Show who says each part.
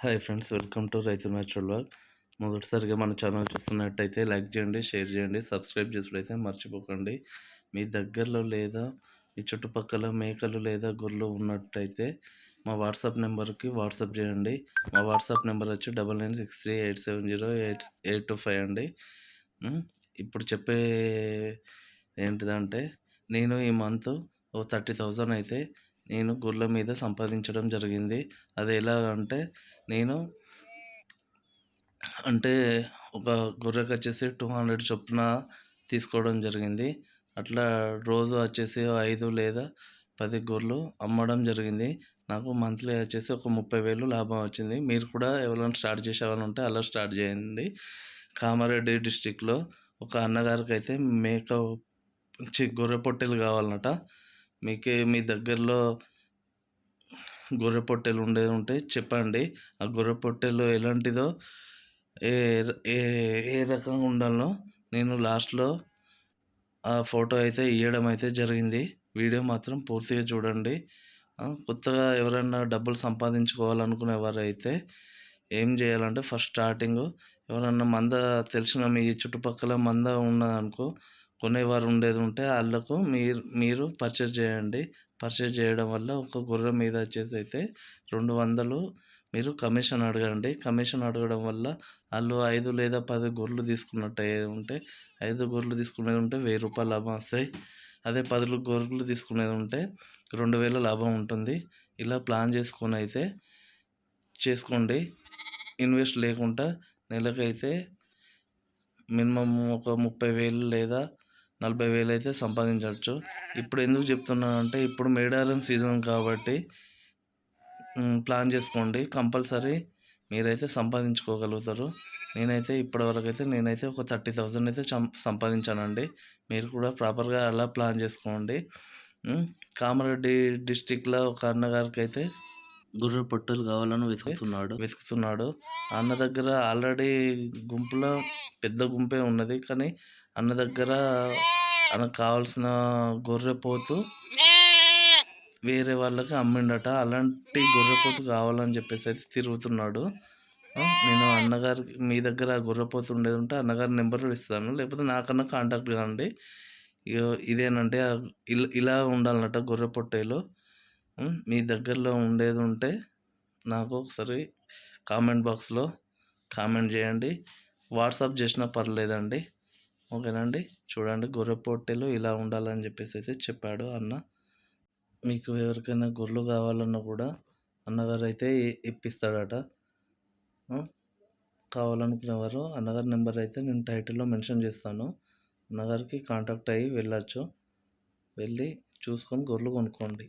Speaker 1: Hi friends welcome to Raithu natural wall. మొదటిసారిగా మన channel చూస్తున్నట్టయితే లైక్ చేయండి షేర్ చేయండి సబ్స్క్రైబ్ చేసుడైతే మర్చిపోకండి. మీ దగ్గరలో లేదా మీ చుట్టుపక్కల మేకలు లేదా గొర్రెలు ఉన్నట్టయితే మా వాట్సాప్ నెంబర్కి వాట్సాప్ చేయండి. మా వాట్సాప్ నెంబర్ వచ్చి double nine six three eight seven zero eight eight two five అండి. ఇప్పుడు చెప్పే ఏంటిదంటే నేను ఈ మంత్ ఓ థర్టీ థౌజండ్ అయితే నేను గొర్రెల మీద సంపాదించడం జరిగింది. అది ఎలా అంటే నేను అంటే ఒక గొర్రెకి వచ్చేసి టూ హండ్రెడ్ చొప్పున తీసుకోవడం జరిగింది. అట్లా రోజు వచ్చేసి ఐదు లేదా పది గొర్రెలు అమ్మడం జరిగింది. నాకు మంత్లీ వచ్చేసి ఒక ముప్పై వేలు లాభం వచ్చింది. మీరు కూడా ఎవరైనా స్టార్ట్ చేసేవాళ్ళు ఉంటే అలా స్టార్ట్ చేయండి. కామారెడ్డి డిస్టిక్లో ఒక అన్నగారికి అయితే మేక చి గొర్రె పొట్టెలు కావాలన్నట. మీకే మీ దగ్గరలో గొర్రె పొట్టెలు ఉండేది ఉంటే చెప్పండి. ఆ గొర్రె పొట్టెలు ఎలాంటిదో ఏ ఏ ఏ రకంగా ఉండాలో నేను లాస్ట్లో ఆ ఫోటో అయితే ఇవ్వడం అయితే జరిగింది. వీడియో మాత్రం పూర్తిగా చూడండి. కొత్తగా ఎవరైనా డబ్బులు సంపాదించుకోవాలనుకునే వారైతే ఏం చేయాలంటే ఫస్ట్ స్టార్టింగ్ ఎవరన్నా మంద తెలిసిన మీ చుట్టుపక్కల మంద ఉన్నదనుకో కొనేవారు ఉండేది ఉంటే వాళ్ళకు మీరు మీరు పర్చేస్ చేయండి. పర్చేస్ చేయడం వల్ల ఒక గొర్రె మీద వచ్చేసి అయితే రెండు వందలు మీరు కమిషన్ అడగండి. కమిషన్ అడగడం వల్ల వాళ్ళు ఐదు లేదా పది గొర్రెలు తీసుకున్నట్టు ఉంటే ఐదు గొర్రెలు తీసుకునేది ఉంటే వెయ్యి రూపాయలు లాభం వస్తాయి. అదే పది గొర్రెలు తీసుకునేది ఉంటే రెండు వేల లాభం ఉంటుంది. ఇలా ప్లాన్ చేసుకొని అయితే చేసుకోండి. ఇన్వెస్ట్ లేకుండా నెలకైతే మినిమం ఒక ముప్పై వేలు లేదా నలభై వేలు అయితే సంపాదించవచ్చు. ఇప్పుడు ఎందుకు చెప్తున్నానంటే ఇప్పుడు మేడారం సీజన్ కాబట్టి ప్లాన్ చేసుకోండి. కంపల్సరీ మీరైతే సంపాదించుకోగలుగుతారు. నేనైతే ఇప్పటివరకు అయితే నేనైతే ఒక థర్టీ థౌజండ్ అయితే సంపాదించానండి. మీరు కూడా ప్రాపర్గా అలా ప్లాన్ చేసుకోండి. కామారెడ్డి డిస్టిక్లో ఒక అన్నగారికి అయితే గొర్రె పొట్టెలు కావాలని వెతుకుతున్నాడు. వెతుకుతున్నాడు. అన్న దగ్గర ఆల్రెడీ గుంపులో పెద్ద గుంపే ఉన్నది. కానీ అన్న దగ్గర మనకు కావాల్సిన గొర్రెపోతు వేరే వాళ్ళకి అమ్మిండట. అలాంటి గొర్రెపోతు కావాలని చెప్పేసి అయితే తిరుగుతున్నాడు. నేను అన్నగారికి మీ దగ్గర గొర్రెపోతు ఉండేది ఉంటే అన్నగారి నెంబర్ ఇస్తాను. లేకపోతే నాకన్నా కాంటాక్ట్ కాండి. ఇదేనంటే ఇల్- ఇలా ఉండాలన్నట గొర్రె పొట్టేలో. మీ దగ్గరలో ఉండేది ఉంటే నాకు ఒకసారి కామెంట్ బాక్స్లో కామెంట్ చేయండి. వాట్సాప్ చేసినా పర్లేదండి. ఓకేనండి. చూడండి గొర్రె పొట్టెలు ఇలా ఉండాలని చెప్పేసి అయితే చెప్పాడు అన్న. మీకు ఎవరికైనా గొర్రెలు కావాలన్నా కూడా అన్నగారు అయితే ఇప్పిస్తాడట. కావాలనుకునేవారు అన్నగారి నెంబర్ అయితే నేను టైటిల్లో మెన్షన్ చేస్తాను. అన్నగారికి కాంటాక్ట్ అయ్యి వెళ్ళచ్చు. వెళ్ళి చూసుకొని గొర్రెలు కొనుక్కోండి.